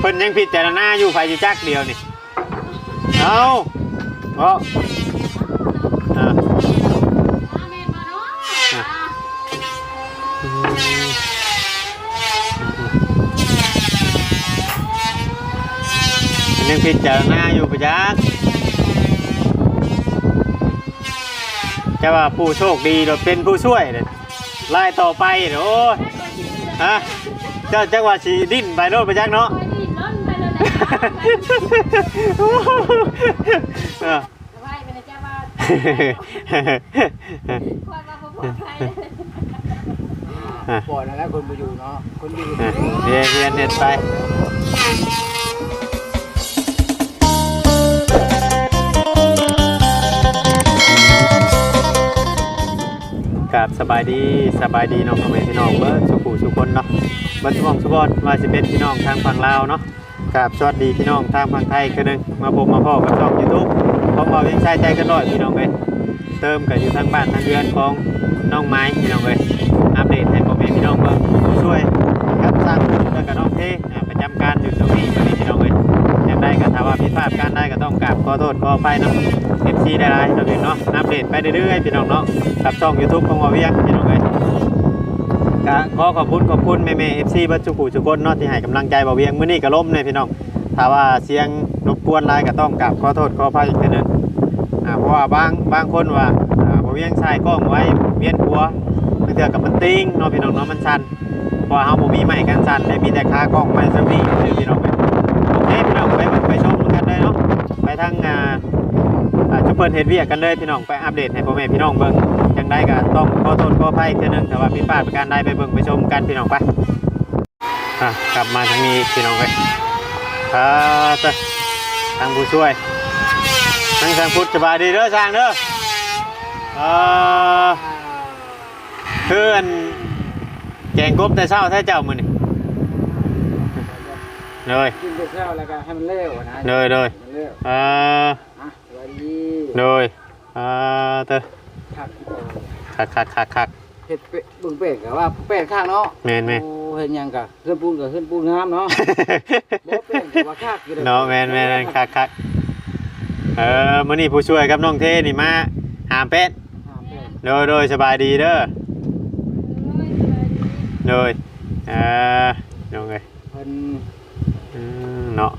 เพิ่นยังพิจารณาอยู่ไฟสิจักเดียวนี่เอาบ่อ่าเนาะอ่ยังพิจารณาอยู่ปะจักจะว่าผู้โชคดีเราเป็นผู้ช่วยเลยไล่ต่อไปเด้อโอ้ยฮะเจ้าจักว่าสีดิ้นไปโน่นปะจักเนาะ ไปเลยนะเออไปไปเลยจ้าว่าความว่าบ่ปลอดภัยปล่อยนั่นแหละคนไปอยู่เนาะ คนอยู่เรียนเรียนเน็ตไปกับสบายดีสบายดีน้องพ่อแม่พี่น้องเบิร์ดสุขุสุคนเนาะบิร์ดสมองสุขบอนว่าจะเป็นพี่น้องทางฝั่งลาวเนาะ กับสวัสดีพี่น้องทางฝั่งไทยคือหนึงมาพบมาพ่อกับช่องยูทูบของเรายังใช้ใจกันหน่อยพี่น้องเลยเติมกันอยู่ทางบ้านทางเรือนของน้องไม้พี่น้องเลยอัปเดตให้พ่อแม่พี่น้องเบิ่งผู้ช่วยครับสร้างแล้วก็น้องเท่ประจำการอยู่ตรงนี้วันนี้พี่น้องเลยยังได้ก็ถามว่าผิดพลาดการได้ก็ต้องกราบขอโทษขออภัยน้ำเอฟซีได้ไรเราเองเนาะอัปเดตไปเรื่อยๆพี่น้องเนาะกับช่องยูทูบของวาเวียงพี่น้อง ก็ขอขอบคุณขอบคุณแม่แม่เอฟซีบัจจุกุจุกนเนาะที่ให้กำลังใจบ่าวเวียงมื้อนี้ก็ล้มเลยพี่น้องถ้าว่าเสียงรบกวนหลายก็ต้องกราบขอโทษขออภัยอีกทีนึงอ่าเพราะว่าบางบางคนว่าอ่าบ่าวเวียงใช้กล้องไว้เวียนหัวบางเทื่อกับมันติ้งเนาะพี่น้องเนาะมันสั่นเพราะเฮาบ่มีไม้กันสั่นและมีแต่คากล้องไม้ซันี่พี่น้องเอ้ยโอเคพี่น้องไปไปชมกันเลยเนาะไปทางอ่าอ่าจุเปิดเฮ็ดเวียกกันเลยพี่น้องไปอัปเดตให้พ่อแม่พี่น้องเบิ่ง งได้ก็ต้องขอโทษขออภัยอีกทีหนึงแต่ว่าผิดพลาดประการใดไปเบิ่งไปชมกันพี่น้องไปอะกลับมาทางนี้พี่น้องไปครับเจ้าทางผู้ช่วยทางทางพุทธสบายดีเด้อทางเด้อเออเพื่อนแกงกบแต่เช้าแท้เจ้ามื้อนี่เลยกินไปเช้าแล้วก็ให้มันเร็วนะเลยเลยมันเร็วเอออะสวัสดีเลยเออเต้อขัด คักคักคักคักเห็ดเป็ดบึงเป็ดกับว่าเป็ดข้างเนาะแม่นแม่น โอ้เห็นยังกะเพื่อนปูนกับเพื่อนปูนงามเนาะบ่เป็ดกับว่าข้ากินเนาะแมนแมนคักคักเออมื่อนี้ผู้ช่วยกับน้องเทนี่มาหามเป็ดโดยโดยสบายดีเด้อโดยเออน้องเอ้ยเพิ่นอืมเนาะ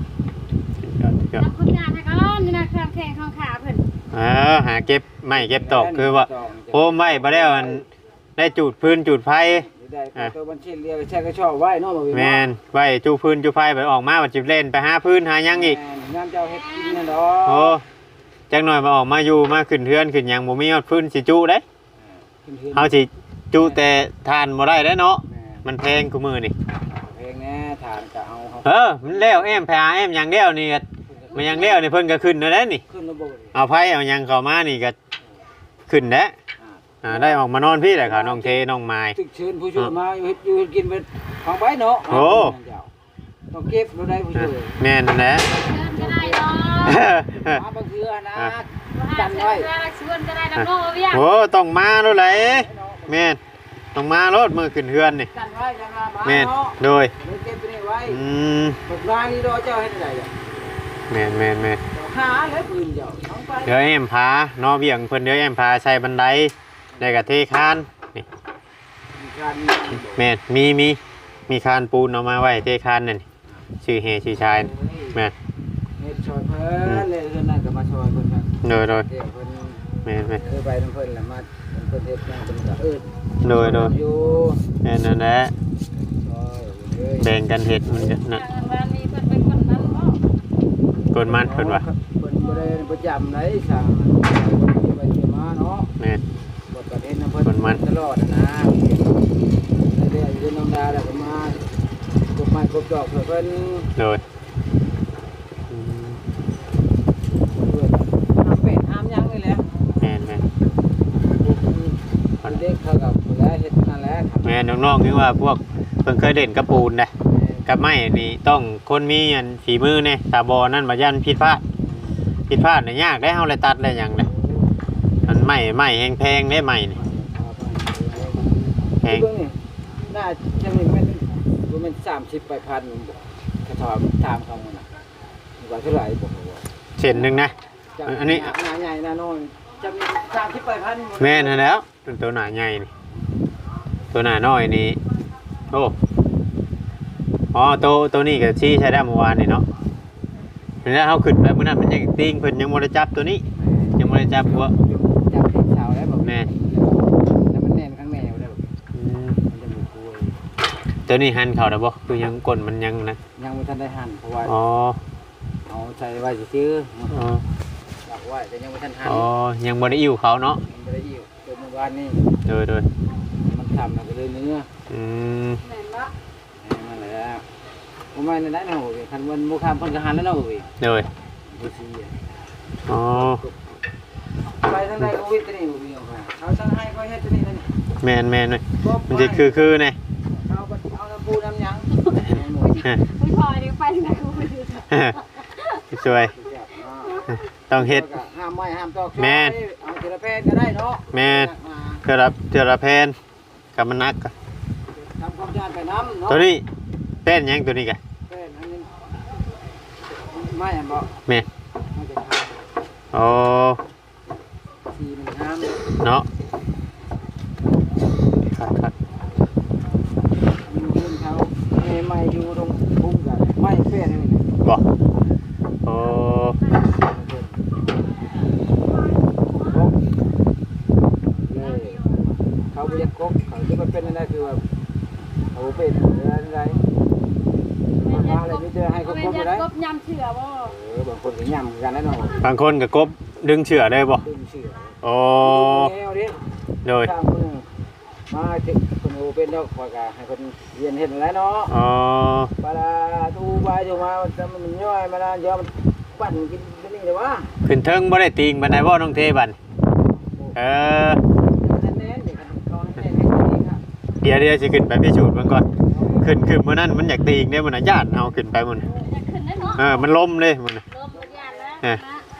ยอดยอดรับคนงานให้เขาล้อมนี่นะเครื่องแข่งของขาเพิ่นเออหาเก็บไม่เก็บตอกคือว่า โอ้ไม่บ่ได้มันได้จูดพื้นจูดไฟ ได้ตัวบัญชีเรียกแช่ก็ชอบไว้เนาะบ่แมนไว้จูพื้นจูไฟไปออกมาว่าจิบเล่นไปหาพื้นหาหยังอีก งามเจ้าเฮ็ดกินนั่นดอโอ้จักหน่อยมาออกมาอยู่มาขึ้นเทือนขึ้นหยังบ่มีฮอดพื้นสิจุเด้เฮาสิจุแต่ทานบ่ได้เด้เนาะมันแพงกูมือนี่ เพลงแน่ฐานก็เอาเออมันแล้วแอมแพาแอมหยังเดียวนี่ก็มันหยังเดียวนี่เพิ่นก็ขึ้นแล้วเด้นี่ ขึ้นระบบเอาไผเอาหยังเข้ามานี่ก็ขึ้นแล้ว อ่าได้ออกมานอนพี่แหละค่ะน้องเทน้องไม้ ตึกเชิญผู้ช่วยมาอยู่เฮ็ดอยู่เฮ็ดกินเป็นของไปเนาะโอ้ ต้องเก็บเราได้ผู้อะช่วยแม่นนั่นแหละเดินก็ได้เนาะมาบางเทื่อนะว่าหาเสื้อผ้าชวนก็ได้ดำโลเวียงโอ้ต้องมาแล้วแหละแม่นต้องมารถมือขึ้นเฮือนนี่กันไว้กันมามาแม่นเนาะโดยเดี๋ยวเก็บไปนี่ไว้อืมบักลายนี่ดอกเจ้าเฮ็ดได้อะแม่นแม่นแม่นเจ้าหาแล้วปืนเจ้าน้องไปเดี๋ยวแอมพาเนอเบี่ยงเพิ่นเดี๋ยวแอมพาใส่บันได ได้กับเทคานนี่มีการแม่นมีมีมีคานปูนเอามาไว้เทคานนั่นนี่ชื่อเฮชื่อชายนี่แม่นเฮ็ดช่วยเพิ่นเลยเพิ่นนั่นก็มาช่วยเพิ่นครับโดยโดยเดี๋ยวเพิ่นแม่นแม่นเคยไปนำเพิ่นแล้วมาเพิ่นเฮ็ดงานเพิ่นก็เอิ้นโดยโดยอยู่แม่นนั่นแหละช่วยเอ้ยแบ่งกันเห็ดมันจะนั่นวันนี้เพิ่นเป็นคนนั้นเนาะกดมันเพิ่นว่าเพิ่นบ่ได้ประจำไหนสั่งไปเที่ยวมาเนาะแม่นบทประ เทศน้ำเพิ่นเพิ่นมันตลอดอะนะเรื่อยๆอยู่น้องดาแล้วก็มากบไม้กบดอกเพื่อเพิ่นโดยอืมเพื่อนทำเป็ดทำหยังนี่แหละแม่นแม่นคนเด็กเขากับผู้แลเฮ็ดนั่นแหละครับแม่นน้องๆนี่ว่าพวกเพิ่นเคยเล่นกับปูนนะกับไม้นี่ต้องคนมีอันฝีมือเนี่ยตาบอนั่นมายันผิดพลาดผิดพลาดเนี่ยยากได้เฮาเลยตัดได้หยังเลยมันไม้ไม้แพงๆได้ไม้นี่แพ งเบิ่งนี่น่าจะมีแม่นบ่แม่น30ไปพันบ่ถามถามเขามันน่ะว่าเท่าไหร่บอกว่าเส้นหนึ่งนะ จากอันนี้ หนาใหญ่หนาน้อยจะมีสามที่ไปพันแม่นหั่นแหล้วตัวหนาใหญ่นี่ตัวหนาน้อยนี่โอ้อ๋อตัวตัวนี้กับชี้ใช้ได้เมื่อวานนี่เนาะแล้วเขาขึ้นไปเมื่อนั้นมันยังติ้งเพิ่นยังบ่ได้จับตัวนี้ ยังบ่ได้จับหัว จับที่เช้าแล้วบอก แม่น แล้วมันแน่นข้างในอยู่แล้ว อืม มันจะมีกล้วย ตัวนี้หันเขาได้บ่คือยังก้นมันยังนะยังไม่ทันได้หั่นเพราะว่าอ๋อเอาใส่ไว้ซื้ออ๋อหลักไว้แต่ยังไม่ทันหั่นอ๋อยังบ่ได้อิ่วเขาเนาะมันไม่ได้อยู่เกิดเมื่อวานนี่โดยโดยมันทำมันก็เลยเนื้ออืมแม่นบ่นั่นแหละผมไม่ได้นะโอ้ยคันวันมุขามเพิ่นก็หั่นแล้วเนาะโอ้ยโดยดูสิอ๋อไปทางใดก็วิ่งตัวนี้โอ้ยเอาไปเอาทางให้ก็เฮ็ดตัวนี้นั่นแม่นแม่นเลยมันจะคือคือไง เอาไปเอาน้ำปูน้ำหยัง ไม่พอเดี๋ยวไปไหนกูไปดูเถอะสวย ต้องเฮ็ด ห้ามไม่ห้ามตอกแม่น เอาทีละแพนก็ได้เนาะแม่นเทื่อละเทื่อละแพนกับมันนักอะทำความสะอาดไปน้ำเนาะตัวนี้แป้นหยังตัวนี้กะแพนอันนี้ไม่อะบอกแม่นมันจะทำอ๋อสีมันห้ามเนาะครับครับ อยู่เรื่องเขาเอ้ไม่อยู่ตรงพุ่งกันไม่แพนนี่ บ่โอ้ กบ เลยเขาไปยกกบเขาจะมาเป็นอะไรคือว่าเขาเป็นอะไรมันมาอะไรไม่เจอให้เขาเป็กนบอยู่ยันได้กบยำเชื่อบ่เออบางคนก็ยำกันแล้วเนบางคนก็กบดึงเชื่อได้บ่ดึงเชือโอ้โดยข้ามาถึงคนโอเป็นดอกคอยกะให้คนเรียนเห็นแล้วเนาะอ๋อปลาทูบายถูมาจะมันย่อยมาแล้วเดี๋ยวมัน ปั่นกินตัวนี้เลยวะขึ้นเทิงบ่ได้ติงบันไดบ่น้องเทบันเออแน่นๆเดี๋ยวเขาให้แน่นๆครับเดี๋ยวเดี๋ยวสิขึ้นไปพิสูจน์มันก่อนขึ้นขึ้นมื้อนั้นมันอยากตีงเด้มันน่ะญาติเอาขึ้นไปมันอยากขึ้นได้เนาะเออมันล้มเลยมันน่ะลมยานแล้วเออ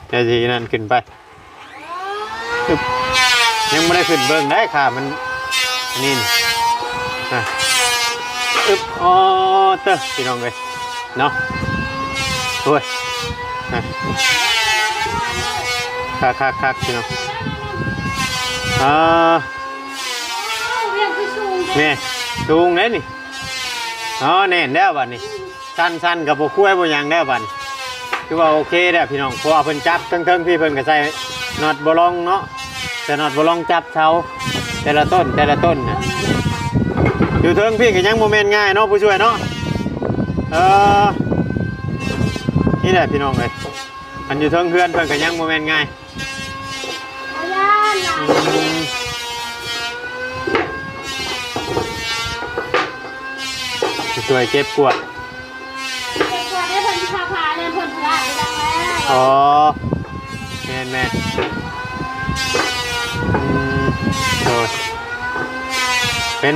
เดี๋ยวสินั่นขึ้นไป ยังไม่ได้ขึ้นเบิ้งได้ค่ะมันนี่นี่อะอึบอ๋อเตอพี่น้องเลยเนาะโอ้ย คักคักคักพี่น้องอ่าเรียนคือสูงแม่สูงเลยนี่อ๋อแน่นแล้วบัดนี้สั้นสั้นกับโบคุ้ยโบหยังแล้วบัดนี้คือว่าโอเคแล้วพี่น้องเพราะว่าเพิ่นจับเทิงๆพี่เพิ่นก็ใส่น็อตบ่ลองเนาะแต่น็อตบ่ลองจับเสาแต่ละต้นแต่ละต้นน่ะอยู่เทิงพี่ก็ยังโมเมนต์ง่ายเนาะผู้ช่วยเนาะเออนี่แหละพี่น้องเลยอันอยู่เทิงเพื่อนเพิ่นก็ยังโมเมนต์ง่ายเอายานหลานอืมผู้ช่วยเก็บกวาดเด็กกว่าได้เพิ่นพาพาเนี่ยเพิ่นพลาดไปดังแล้วอ๋อแมนแมนอืมโดยเป็น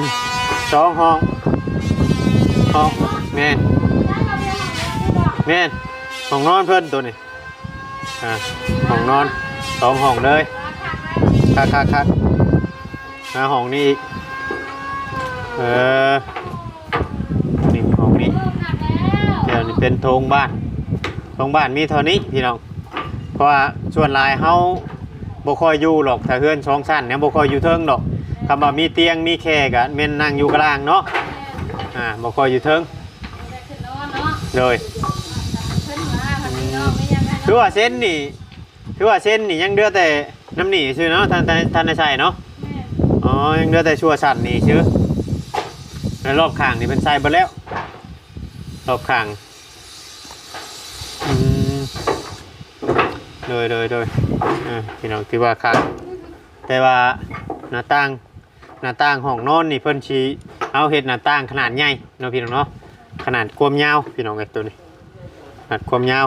สองห้องห้องแมนได้เราเรียนของเราได้บ่แมน ห้องนอนเพิ่นตัวนี้อ่าห้องนอนสองห้องเลยราคาไหมคักคักคักมาห้องนี้อีกเออนี่ห้องนี้เริ่มหนักแล้วเดี๋ยวนี้เป็นโถงบ้านโถงบ้านมีเท่านี้พี่น้องเพราะว่าส่วนหลายเฮาบ่ค่อยอยู่หรอกถ้าเฮือนสองชั้นเนี่ยบ่ค่อยอยู่เทิงดอกคำว่ามีเตียงมีแขกอะแม่นนั่งอยู่กลางเนาะอ่าบ่ค่อยอยู่เทิงได้ขึ้นนอนเนาะเลย เพิ่นมาพันพี่น้องไม่ยังไง คือว่าเส้นนี่คือว่าเส้นนี่ยังเดือแต่น้ำหนีซื่อเนาะท่านท่านท่านได้ใช่เนาะอ๋อยังเดือแต่ชัวชั้นนี่ชื่อแล้วรอบข้างนี่เป็นใส่บ่แล้วรอบข้างอืมโดยโดยโดยพี่น้องที่ว่าข้างแต่ว่าหน้าต่างหน้าต่างห้องนอนนี่เพิ่นชี้เอาเฮ็ดหน้าต่างขนาดใหญ่เนาะพี่น้องเนาะขนาดความยาวพี่น้องไอ้ตัวนี้ขนาดความยาว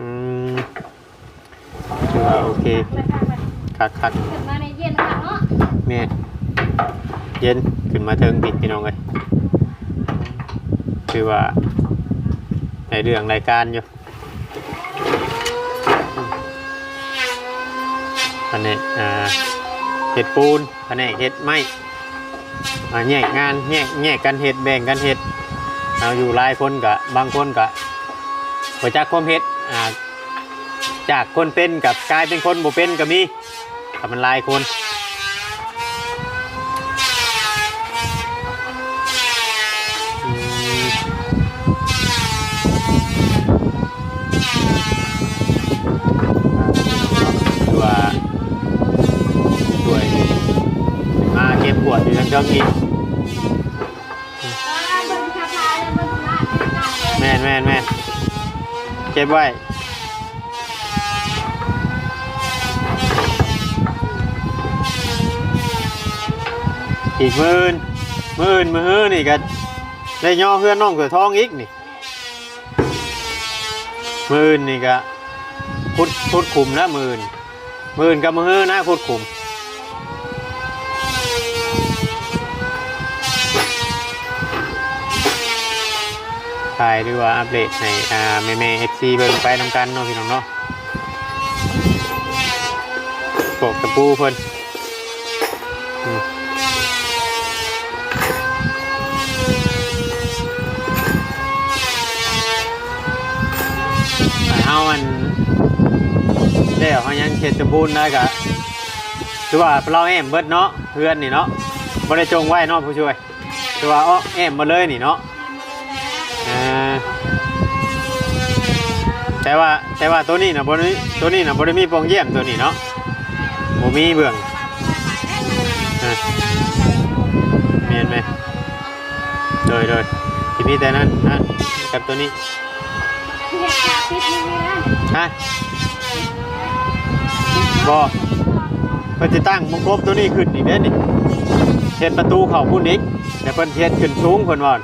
อืมถือว่าโอเคราคามันคักคักขึ้นมาในเย็นค่ะเนาะแม่เย็นขึ้นมาเทิงปิดพี่น้องเลยคือว่าในเรื่องรายการอยู่แผนกอ่าเห็ดปูนแผนกเห็ดไม้อ่าแยกงานแยกแยกกันเห็ดแบ่งกันเห็ดเอาอยู่หลายคนก็บางคนก็บ่จักความเฮ็ดอ่า จากคนเป็นกับกลายเป็นคนบ่เป็นก็มีถ้ามันหลายคนอืมคือว่าด้วยมาเก็บขวดอยู่ทางเทิงอีก แม่นแม่นแม่น เก็บไว้อีกหมื่นหมื่นมือนี่ก็ได้ย่อเพื่อนน้องเสือทองอีกนี่หมื่นนี่ก็พุดพุดขุมนะหมื่นหมื่นกับมือนะพุดขุม ถ่ายดีกว่าอัปเดตให้อ่าแม่แม่เอฟซีเบิ่งไปนำกันเนาะพี่น้องเนาะโปกตะปูเพิ่นอืมแต่เฮามันเดี๋ยวเขายังเขตสมบูรณ์ได้กะคือว่าเราแอมเบิดเนาะเพื่อนนี่เนาะบ่ได้จงไว้เนาะผู้ช่วยคือว่าอ้อแอมมาเลยนี่เนาะเออ แต่ว่าแต่ว่าตัวนี้นะบ่ได้ตัวนี้นะบ่ได้มีปองเยี่ยมตัวนี้เนาะบ่มีเบื้องเออเมียนไหมโดยโดยที่มีแต่นั้นนั่นกับตัวนี้ฮะบอเพิ่นจะตั้งมงคบตัวนี้ขึ้นอีกเด้นี่เฮ็ดประตูเข้าพุ่นอีกแต่เพิ่นเฮ็ดขึ้นสูงเพิ่นว่า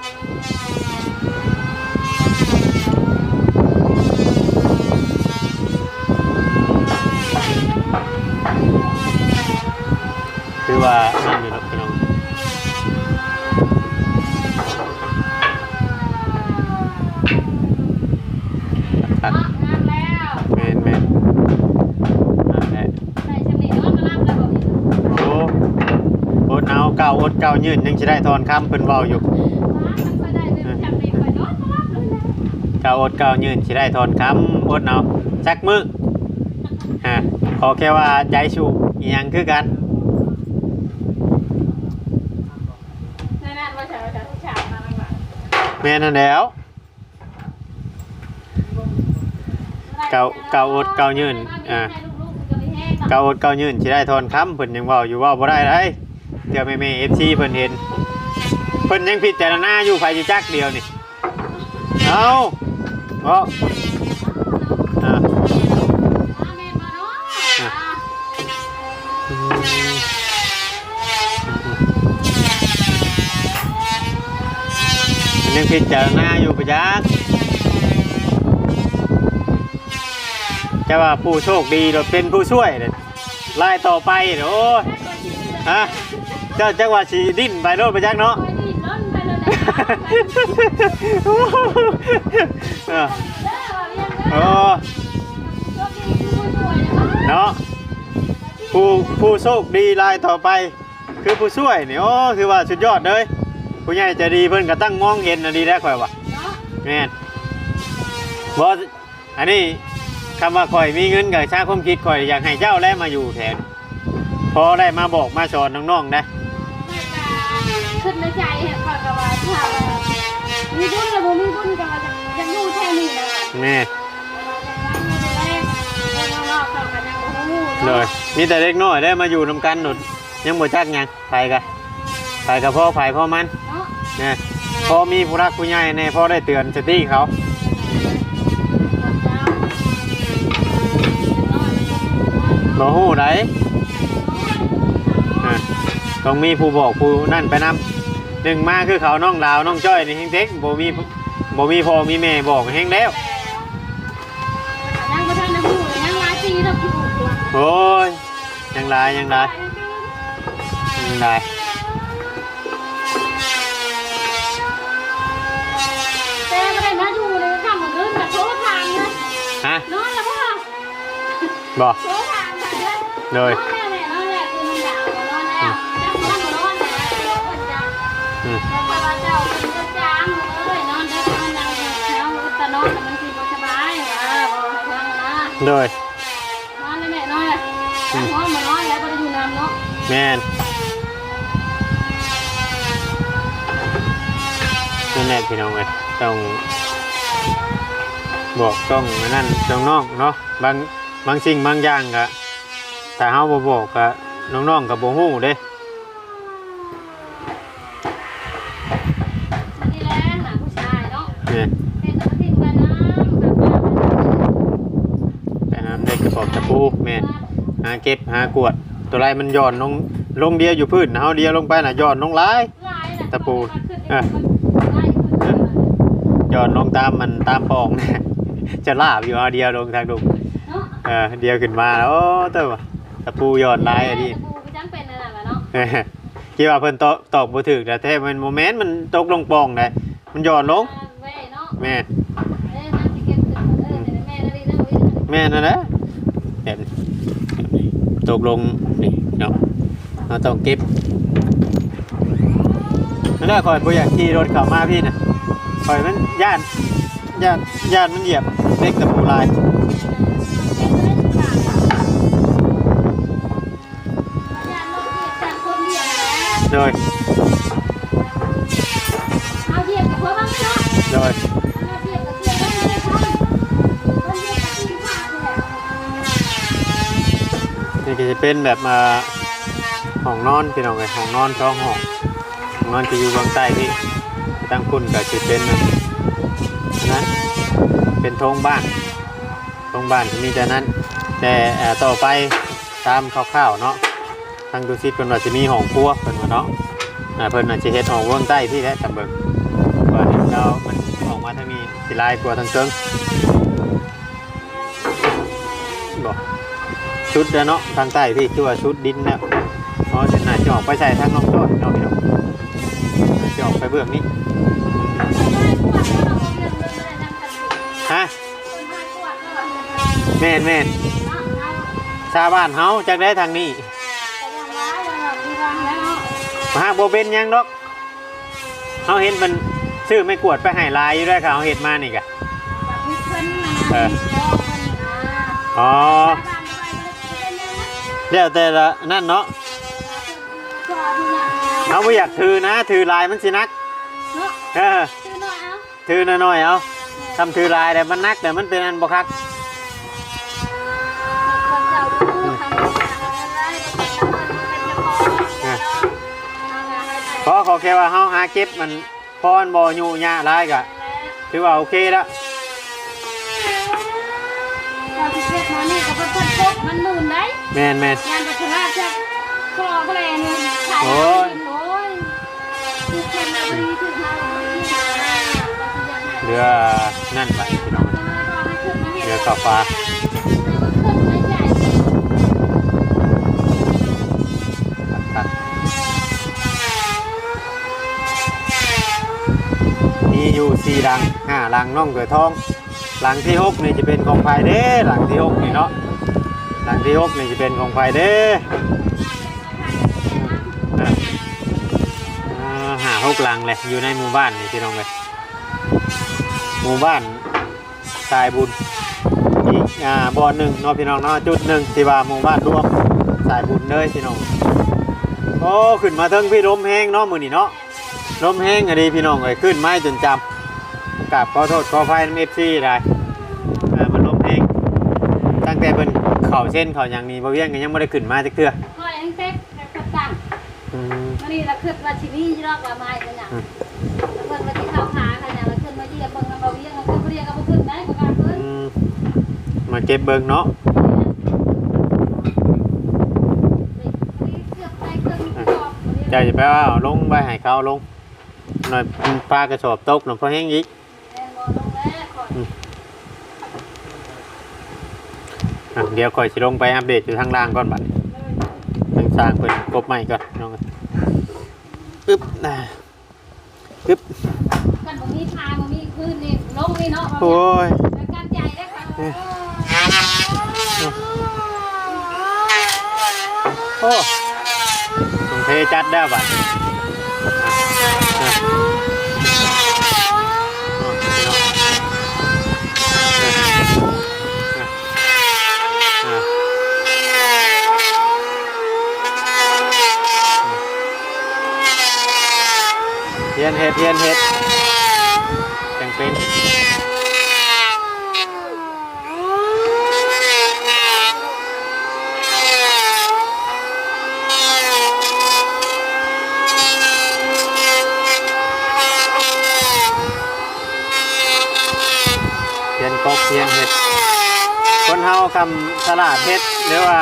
ว่านั่นอยู่เนาะพี่น้องตัดแม่นแม่นนั่นแหละโอ้อดเอาเก่าอดเก่ายืนยังจะได้ทอนคำเพิ่นเว้าอยู่เก่าอดเก่ายืนสิได้ทอนคำอดเอาจักมือฮะขอแค่ว่าใจชูอีหยังคือกันแม่นั่นแหล้วเก่าเก่าอดเก่ายืนอ่าเก่าอดเก่ายืนสิได้ทอนคำเพิ่นยังเว้าอยู่เว่าบ่ได้เลยเดี๋ยวแม่ๆ FC เพิ่นเห็นเพิ่นยังพิจารณาอยู่ไผสิจักเดียวนี่เอาเพราะอ่าเพิ่น ยังพิจารณาอยู่ปะจักจะว่าผู้โชคดีโดดเป็นผู้ช่วยเด้อไล่ต่อไปเด้อโอ้ยฮะเจ้าจังว่าสิดิ้นไปโลดปะจักเนาะเออโอ้เนาะผู้ผู้โชคดีรายต่อไป คือผู้ช่วยนี่โอ้คือว่าสุดยอดเลย ผู้ใหญ่ใจะดีเพิ่นก็ตั้งมองเห็นอันนี้ได้ข่อยว่าแม่นบ่อันนี้คำว่าข่อยมีเงินกับชาความคิดข่อยอยากให้เจ้าแลมาอยู่แทนพอได้มาบอกมาสอนน้องๆนะขึ้นในใจเห็นก่อนกับว่าถ้ามีบุญหรือบ่มีบุญกับว่าจะอยู่แค่นี้นะแม่เลเลยยมีแต่เล็กน้อยได้มาอยู่นำกันหนุดยังบ่จักหยังไปกะไปกับพ่อไปพ่อมันเนะพอมีผู้รักผู้ใหญ่ในพ่อได้เตือนสติเขาบ่ฮู้ไดอะต้องมีผู้บอกผู้นั่นไปนำหนึ่งมาคือเขาน้องดาวน้องจ้อยนี่เฮงเต็กบ่มีบ่มีพ่อมีแม่บอกเฮงแล้วยังบ่ทันได้ฮู้เลยยังหลายปีแล้วพี่โอ้ยยังหลายยังหลายยังหลาย นแล้วเพิ่นจักอืมแล้วพระเจ้าเป็นก็จ้างเลยนอนเด้นี่บ่สบายว่าบ่ให้ทางนะโดยนอนเลยแม่นอนเลยหัวมานอนแล้วบ่ได้อยู่นำเนาะแม่นนั่นแหละพี่น้องเอ้ยต้องบอกต้องอันนั่นต้องน้องเนาะบาง บางสิ่งบางอย่างก็ถ้าเฮาบ่บอกก็น้องๆก็บ่ฮู้เด้นี่แหละหาผู้ชายเนาะนี่เป็นตัวทิ้งกันน้ำกับป้าไปหาในกระบอกตะปูแม่นหาเก็บหากวด ตัวไรมันหย่อนลงลงเดียวอยู่พื้นเฮาเดียวลงไปน่ะหย่อนลงหลายลายน่ะตะปูเออไล่ขึ้นหย่อนลงตามมันตามปองนะจะลาบอยู่เอาเดียวลงทางดุ เนาะเออเดียวขึ้นมาแล้วโอ้เต้าว่ะตะปูหย่อนหลายอันนี้ตะปูก็จังเป็นนั่นน่ะเนาะเออคิดว่าเพิ่นตอกตอกบ่ถึกแต่แท้มันโมเมนต์มันตกลงปองได้มันหย่อนลงเว้ยเนาะแม่เอ้ยนั่นสิเก็บขึ้นเออแต่แม่ได้ดีนะเว้ยแม่นั่นแหละแบบนี้ตกลงนี่เนาะเราต้องเก็บนั่นแหละคอยบ่อยากขี่รถเข้ามาพี่น่ะคอยมันย่านย่านย่านมันเหยียบเล็กตะปูลาย ยเอาเทียบกับเพื่อนบ้างเนาะโดยเอาเทียบกับเทียบบ้างเลยครับเอาเทียบกับทีมขาดเลยนี่ก็จะเป็นแบบมาห้องนอนพี่น้องไงห้องนอนสองห้องห้องนอนจะอยู่เบื้องใต้พี่ตั้งคุณก็จะเป็นอันนะเป็นโถงบ้านโถงบ้านที่มีแต่นั้น แต่เอ่อต่อไปตามคร่าวๆเนาะ ทางดูซิเพิ่นว่าจะมีห้องครัวเพิ่นว่าเนาะอ่าเพิ่นอาจจะเฮ็ดห้องเบื้งใต้พี่แท้จำเบิ่งว่าเดี๋ยวเรามันออกมาทางนี้สิลายกว่าทางเชิงบ่ชุดเด้อเนาะทางใต้พี่คือว่าชุดดินเนี่ยอ๋อจะน่าจะออกไปใส่ทางน้องจอยเนาะพี่น้องน่าจะออกไปเบื้องนี้ฮะแม่นแม่นชาวบ้านเฮาจากได้ทางนี้ มาหาโบเป็นหยังดอกเฮาเห็นมันซื้อไม่กวดไปให้ลายอยู่ด้วยค่ะเฮาเห็นมานี่กะอ๋อเดี๋ยวแต่ละนั่นเนาะเอาไม่อยากถือนะ ถือลายมันสินักเออถือหน่อยๆเอาทำถือลายแต่มันนักแต่มันเป็นอันบ่คัก เพราะขอแค่ว่าเฮาหาเก็บมันพอมันบ่อยู่ยะลายกะถือว่าโอเคแล้วมันหมื่นได้แม่นแม่นงานปัจจุบันจะกรอกแรงเลยขายโอ้ยคือคนละบริคือเราบริหารเรือนั่นไปพี่น้องเรือข้าวฟ้า อยู่สี่หลังห้าหลังน้องเกิดทอง หลังที่หกนี่จะเป็นของไฟเด้ หลังที่หกนี่เนาะหลังที่หกนี่จะเป็นของไฟเด้อะอ่าหาหกหลังเลยอยู่ในหมู่บ้านนี่พี่น้องเลยหมู่บ้านสายบุญอีกอ่าบ่อหนึ่งเนาะพี่น้องเนาะจุดหนึ่งที่ว่าหมู่บ้านรวมสายบุญเลยพี่น้องโอ้ขึ้นมาเทิงพี่ลมแห้งเนาะมือนี่เนาะ ลมแห้งอะดีพี่น้องเลยขึ้นไม้จนจำกับขอโทษขออภัยเอฟซีได้อ่ามันล้มเองตั้งแต่เป็นเข่าเส้นเข่าอย่างนี้บ่เวียงกันยังไม่ได้ขึ้นมาจักเทื่อคอยทั้งเซ็กกับตังอืมวันนี้เราขึ้นมาชินี่รอบละไม้กันอย่างเพิ่นมาที่ข้าวขากันอย่างเราขึ้นมาเยี่ยมเบิ่งเราเยี่ยมเราขึ้นมาเรียกเราขึ้นได้ประการเพิ่นอืมมาเก็บเบิ่งเนาะ เกือบไปเกือบจอบ เจะจะไปว่าเอาลงไปให้เขาลงหน่อยปลากระสอบตกหน่อยพอแห้งอีกแรงบอลงแล้วคอยอะเดี๋ยวคอยสิลงไปอัปเดตอยู่ทางล่างก่อนบัดนี้ทางสร้างเพิ่นกบใหม่ก่อนน้องอึ๊บอ่าอึ๊บกันบ่มีทางบ่มีคืนนี่ลงนี่เนาะโอ้ยการใจได้ค่ะโอ้ต้อง เทจัดได้ป่ะเฮียนเฮ็ดเฮียนเฮ็ด กบเพียนเห็ดคนเฮาคำตลาดเห็ดหรือว่า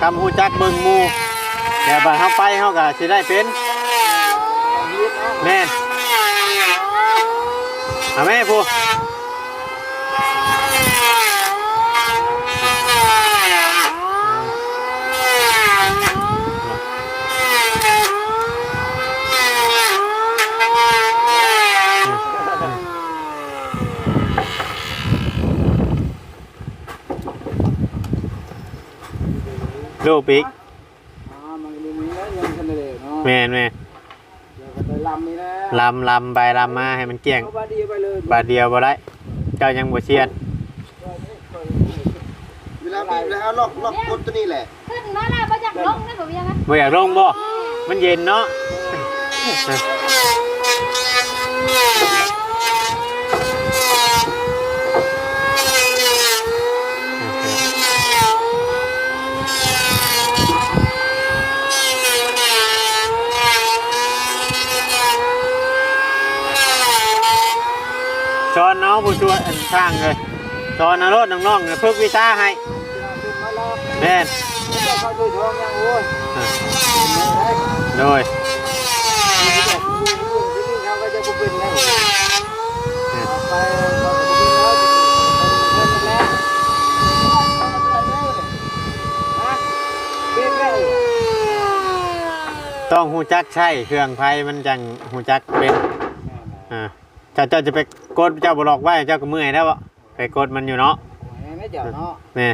คำหูจักเบิงมู่แต่บ่าเฮาไปเฮาก็สิได้เป็นแม่นเอาแม่ผู้ ลูกปิกอ่ามันก็มีแล้วยังกันเลยเนาะแม่นแม่นเดี๋ยวก็ไปลำนี่นะลำลำไปลำมาให้มันเกลี้ยง เอาบาดีไปเลยบาทเดียวบ่ได้ เจ้ายังบ่เชียนเวลาบีบแล้วล็อกล็อกกดตัวนี้แหละขึ้นมาแล้วมาจากลงนะผมยังไงบ่อยากลงบ่ มันเย็นเนาะ สอนน้องผู้ช่วยอันข้างเลยสอนนรดน้องๆฝึกวิชาให้แม่นเข้าด้วยท้องยังโอ้ยโดยเขาก็จะบุเป็นแล้วไปก็บุเป็นแล้วเนแล้วเป็นแล้วต้องหูจักใช่เครื่องไฟมันจังหูจักเป็นอ่าถ้าเจ้าจะไป กดเจ้าบล็อกไว้เจ้าก็เมื่อยแล้วบ่ไปกดมันอยู่เนาะไม่เจ้าเนาะแม่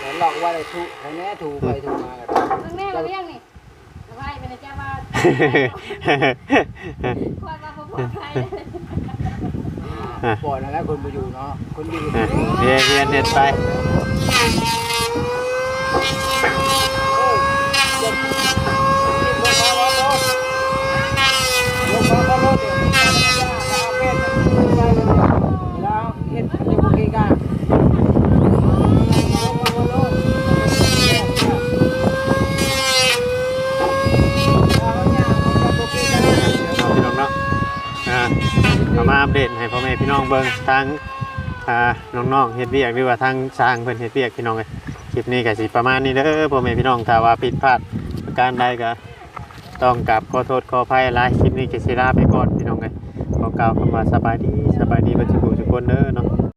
แต่หลอกว่าอะไรถูกใครแน่ถูกไปถูกมากันมึงแม่มาเรียกนี่สบายเป็นเจ้าว่าความว่าผมปลอดภัยปล่อยแล้วคนไปอยู่เนาะคนอยู่อะเรียนเรียนเน็ตไป เอาพี่น้องเนาะอ่าเอามาอัปเดตให้พ่อแม่พี่น้องเบิ่งทางอ่าน้องๆเฮ็ดเวียกหรือว่าทางสร้างเพิ่นเฮ็ดเวียกพี่น้องเอ้ยคลิปนี้ก็สิประมาณนี้เด้อพ่อแม่พี่น้องถ้าว่าผิดพลาดประการใดก็ต้องกราบขอโทษขออภัยหลายคลิปนี้ก็สิลาไปก่อนพี่น้องเอ้ยขอกล่าวคำว่าสบายดีสบายดีเบ่ทุกผู้ทุกคนเด้อเนาะ